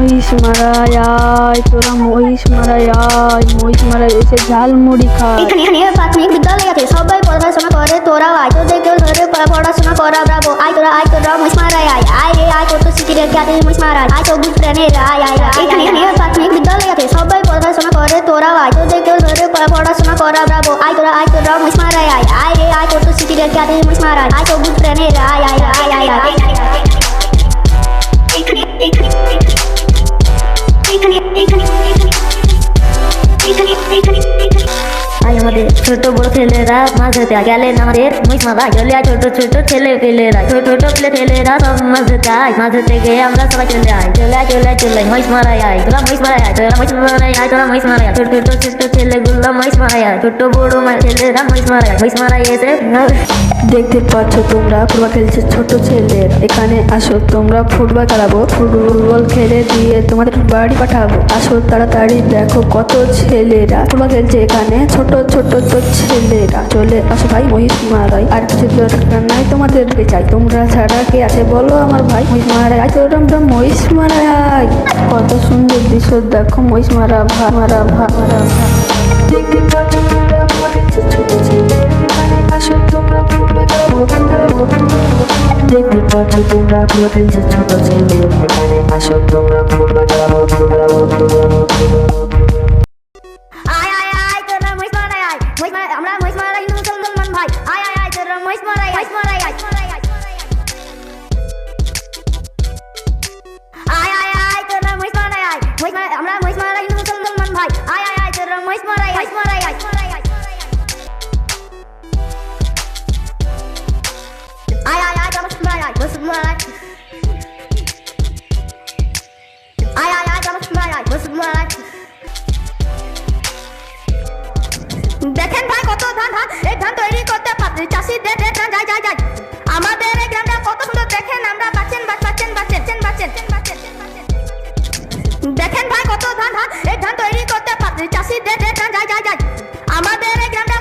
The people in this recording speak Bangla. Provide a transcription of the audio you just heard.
মারায় আয় তোরা মহিষ মারায় আয় মহিষ মারায় এসে ঝালমুড়ি খায় এখানে এখানে প্রাথমিক বিদ্যালয় আছে সবাই পড়াশোনা করে তোরা আয় তোদেরকেও ধরে পড়া- পড়াশোনা করা ব্রাবো আয় তোরা আয় তোরা মহিষ মারায় আয় আয় রে আয় কত শিখিরে জ্ঞাতে মহিষ মারায় আয় সবুজ প্রাণের আয় আয় আয়। এখানে এখানে প্রাথমিক বিদ্যালয় আছে সবাই পড়াশোনা করে তোরা আয় তোদেরকেও ধরে পড়া- পড়াশোনা করা ব্রাবো আয় তোরা আয় তোরা মহিষ মারায় আয় আয় রে আয় কত শিখিরে জ্ঞাতে মহিষ মারায় আয় সবুজ প্রাণের আয় আয় আয় আয় আয় আজ আমাদের ছোট বড় ছেলেরা মাছ ধরতে গেলে আমাদের মারা চলে আয় ছোট ছোট ছেলে পেলেরা। ছোট ছোট ছেলে ছেলেরা সব মাছ ধরতে আয়। মাছ ধরতে গিয়ে আমরা সবাই চলে আয়। চলে চলে চলে মহিষ মারাই আয়। তোরা মহিষ মারাই আয়, তোরা মহিষ মারাই আয়, তোরা মহিষ মারাই আয়। ছোট ছোট ছোট ছেলেগুলো ছোট বড় দেখতে পাচ্ছ তোমরা, ফুটবল খেলছে ছোট ছেলের এখানে আসো, তোমরা ফুটবল খেলাবো। ফুটবল খেলে দিয়ে তোমাদের বাড়ি পাঠাবো। আসো তাড়াতাড়ি দেখো কত ছেলেরা ফুটবল খেলছে এখানে। ছোট ছোট তো ছেলেরা। চলে আসো ভাই, মহিষ মারাই আর কিছু দরকার নাই তোমাদেরকে চাই। তোমরা ছাড়া কে আছে বলো আমার ভাই, মহিষ মারাই তোরা আমরা মহিষ মারাই কত সুন্দর দৃশ্য দেখো, মহিষ মারা ভা মারা ভা মারা ভা দেখতে পাচ্ছ তোমরা যে ছোট ছেলেরা এখানে আসো তোমরা ফুটবল ফুটবল ছেলে ফুটবল আমরা মহিষ মারাই হিন্দু মুসলমান ভাই আয় আয় আয় তোরা মহিষ মারাই মারাই আয় আয় আয় আমরা মারাই দেখেন ভাই, কত ধান ধান, এই ধান তৈরি করতে পারছি, চাষিদের যাই যাই যাই। আমাদের এই গ্রামটা কত সুন্দর, দেখেন আমরা বাঁচেন বাঁচেন বাঁচেন বাঁচেন। দেখেন ভাই, কত ধান ধান, এই ধান তৈরি করতে চাষিদের আমাদের গ্রামটা